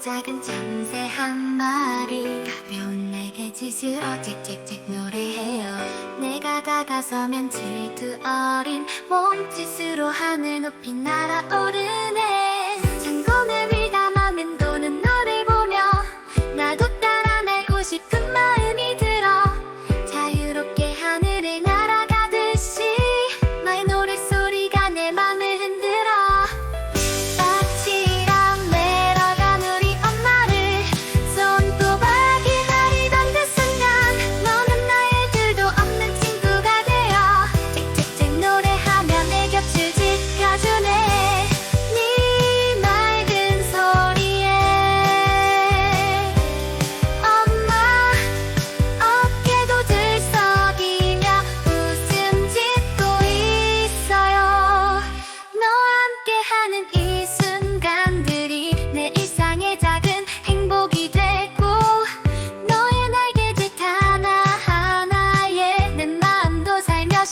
작은 참새 한 마리. 가벼운 내게 지스러 찍찍찍 노래해요. 내가 다가서면 질투 어린 몸짓으로 하늘 높이 날아오르네.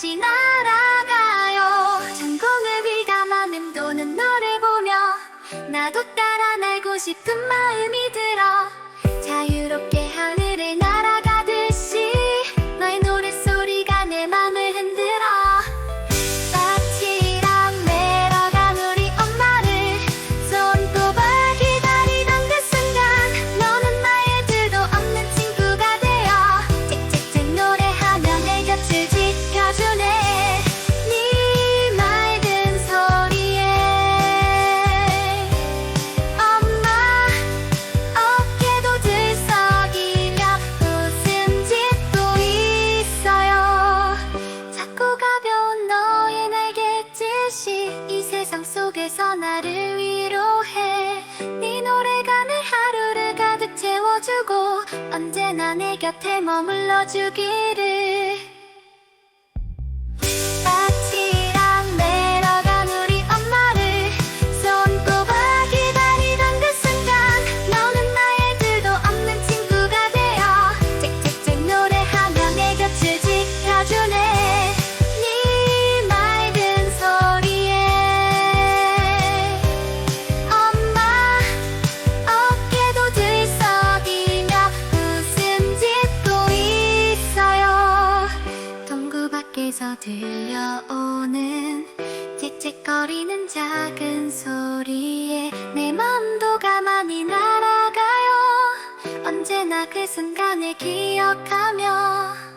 같이 날아가요. 전공을 빌다마는 도는 너를 보며 나도 따라 날고 싶은 마음이 들어 자유롭게 속에서 나를 위로해. 네 노래가 늘 하루를 가득 채워주고 언제나 내 곁에 머물러 주기를. 들려오는 찌직거리는 작은 소리에 내 맘도 가만히 날아가요. 언제나 그 순간을 기억하며